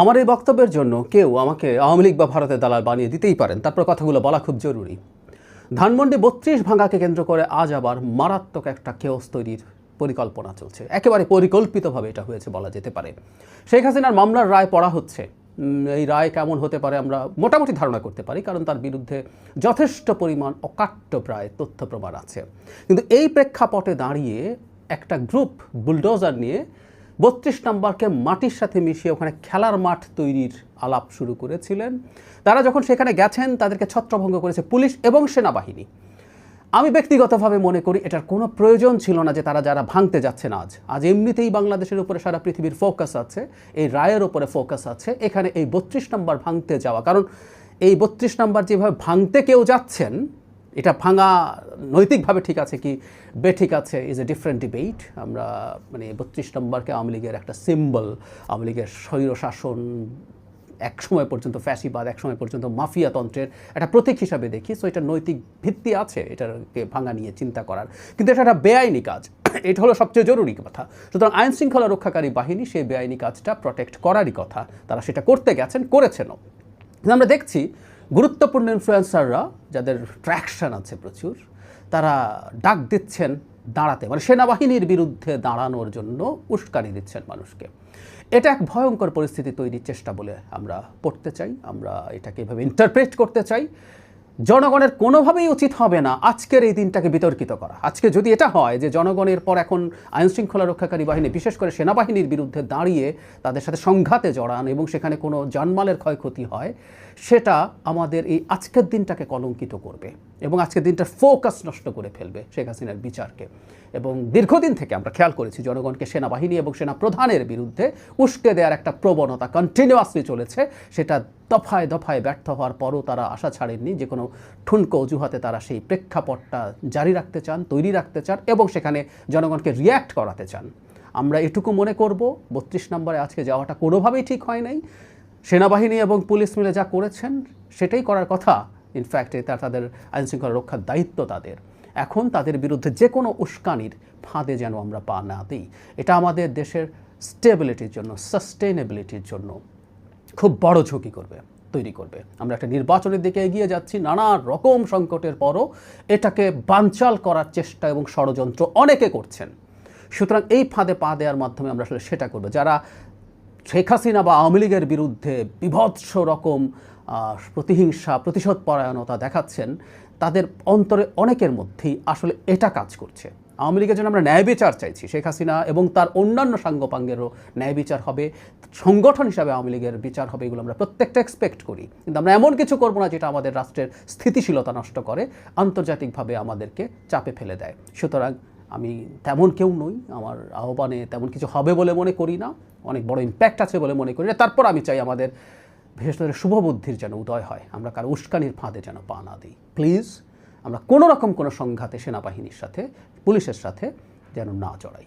আমার এই বক্তব্যের জন্য কেউ আমাকে আওয়ামী লীগ বা ভারতের দালাল বানিয়ে দিতেই পারেন। তারপর কথাগুলো বলা খুব জরুরি। ধানমন্ডি বত্রিশ ভাঙাকে কেন্দ্র করে আজ আবার মারাত্মক একটা কেওস তৈরির পরিকল্পনা চলছে। একেবারে পরিকল্পিতভাবে এটা হয়েছে বলা যেতে পারে। শেখ হাসিনার মামলার রায় পড়া হচ্ছে। এই রায় কেমন হতে পারে আমরা মোটামুটি ধারণা করতে পারি, কারণ তার বিরুদ্ধে যথেষ্ট পরিমাণ অকাট্য প্রায় তথ্য প্রমাণ আছে। কিন্তু এই প্রেক্ষাপটে দাঁড়িয়ে একটা গ্রুপ বুলডোজার নিয়ে বত্রিশ নম্বরকে মাটির সাথে মিশিয়ে ওখানে খেলার মাঠ তৈরির আলাপ শুরু করেছিলেন। তারা যখন সেখানে গেছেন, তাদেরকে ছত্রভঙ্গ করেছে পুলিশ এবং সেনাবাহিনী। আমি ব্যক্তিগতভাবে মনে করি এটার কোনো প্রয়োজন ছিল না যে তারা যারা ভাঙতে যাচ্ছেন আজ। আজ এমনিতেই বাংলাদেশের উপরে সারা পৃথিবীর ফোকাস আছে, এই রায়ের উপরে ফোকাস আছে, এখানে এই বত্রিশ নম্বর ভাঙতে যাওয়া। কারণ এই বত্রিশ নম্বর যেভাবে ভাঙতে কেউ যাচ্ছেন এটা ভাঙা নৈতিকভাবে ঠিক আছে কি? বেঠিক আছে ইজ এ ডিফারেন্ট ডিবেট আমরা মানে বত্রিশ নম্বরকে আওয়ামী লীগের একটা সিম্বল আওয়ামী লীগের স্বৈরশাসন এক সময় পর্যন্ত ফ্যাসিবাদ, এক সময় পর্যন্ত মাফিয়াতন্ত্রের একটা প্রতীক হিসাবে দেখি। সো এটা নৈতিক ভিত্তি আছে এটাকে ভাঙা নিয়ে চিন্তা করার। কিন্তু এটা একটা বেআইনি কাজ। এটা হলো সবচেয়ে জরুরি কথা। সুতরাং আইন শৃঙ্খলা রক্ষাকারী বাহিনী সেই বেআইনি কাজটা প্রোটেক্ট করারই কথা। তারা সেটা করতে গেছেন, করেছেনও। আমরা দেখছি গুরুত্বপূর্ণ ইনফ্লুয়েন্সাররা যাদের ট্র্যাকশন আছে প্রচুর, তারা ডাক দিচ্ছেন দাঁড়াতে। মানে সেনাবাহিনীর বিরুদ্ধে দাঁড়ানোর জন্য উস্কানি দিচ্ছেন মানুষকে। এটা এক ভয়ঙ্কর পরিস্থিতি তৈরির চেষ্টা বলে আমরা পড়তে চাই, আমরা এটাকে এভাবে ইন্টারপ্রেট করতে চাই। জনগণের কোনোভাবেই উচিত হবে না আজকের এই দিনটাকে বিতর্কিত করা। আজকে যদি এটা হয় যে জনগণের পর এখন আইন শৃঙ্খলা রক্ষাকারী বাহিনী, বিশেষ করে সেনাবাহিনীর বিরুদ্ধে দাঁড়িয়ে তাদের সাথে সংঘাতে জড়ান এবং সেখানে কোনো জানমালের ক্ষয়ক্ষতি হয়, সেটা আমাদের এই আজকের দিনটাকে কলঙ্কিত করবে এবং আজকের দিনটার ফোকাস নষ্ট করে ফেলবে শেখ হাসিনার বিচারকে। এবং দীর্ঘদিন থেকে আমরা খেয়াল করেছি জনগণকে সেনাবাহিনী এবং সেনা প্রধানের বিরুদ্ধে উস্কে দেওয়ার একটা প্রবণতা কন্টিনিউয়াসলি চলেছে, সেটা দফায় দফায় ব্যর্থ হওয়ার পরও তারা আশা ছাড়েননি। যে কোনো ঠুনকো অজুহাতে তারা সেই প্রেক্ষাপটটা জারি রাখতে চান, তৈরি রাখতে চান এবং সেখানে জনগণকে রিয়্যাক্ট করাতে চান। আমরা এটুকু মনে করব, বত্রিশ নম্বরে আজকে যাওয়াটা কোনোভাবেই ঠিক হয় নাই। সেনাবাহিনী এবং পুলিশ মিলে যা করেছেন, সেটাই করার কথা। ইনফ্যাক্ট এটা তাদের আইনশৃঙ্খলা রক্ষার দায়িত্ব তাদের। এখন তাদের বিরুদ্ধে যে কোনো উস্কানির ফাঁদে যেন আমরা পা না দিই। এটা আমাদের দেশের স্টেবিলিটির জন্য সাস্টেনেবিলিটির জন্য। খুব বড় ঝুঁকি করবে, তৈরি করবে। আমরা একটা নির্বাচনের দিকে এগিয়ে যাচ্ছি, নানা রকম সংকটের পরও এটাকে বানচাল করার চেষ্টা এবং ষড়যন্ত্র অনেকে করছেন। সুতরাং এই ফাঁদে পা দেওয়ার মাধ্যমে আমরা আসলে সেটা করব। যারা শেখ হাসিনা বা আওয়ামী লীগের বিরুদ্ধে বিভৎস রকম প্রতিহিংসা প্রতিশোধ পরায়ণতা দেখাচ্ছেন, তাদের অন্তরে অনেকের মধ্যেই আসলে এটা কাজ করছে। আওয়ামী লীগের জন্য আমরা ন্যায় বিচার চাইছি, শেখ হাসিনা এবং তার অন্যান্য সাঙ্গপাঙ্গেরও ন্যায় বিচার হবে, সংগঠন হিসাবে আওয়ামী লীগের বিচার হবে এগুলো আমরা প্রত্যেকটা এক্সপেক্ট করি। কিন্তু আমরা এমন কিছু করব না যেটা আমাদের রাষ্ট্রের স্থিতিশীলতা নষ্ট করে, আন্তর্জাতিকভাবে আমাদেরকে চাপে ফেলে দেয়। সুতরাং আমি তেমন কেউ নই, আমার আহ্বানে তেমন কিছু হবে বলে মনে করি না, অনেক বড় ইম্প্যাক্ট আছে বলে মনে করি না। তারপর আমি চাই আমাদের, বিশেষ করে শুভবুদ্ধির যেন উদয় হয়, আমরা কারও উস্কানির ফাঁদে যেন পা না দিই। প্লিজ আমরা কোনো রকম কোনো সংঘাতে সেনাবাহিনীর সাথে পুলিশের সাথে যেন না জড়াই।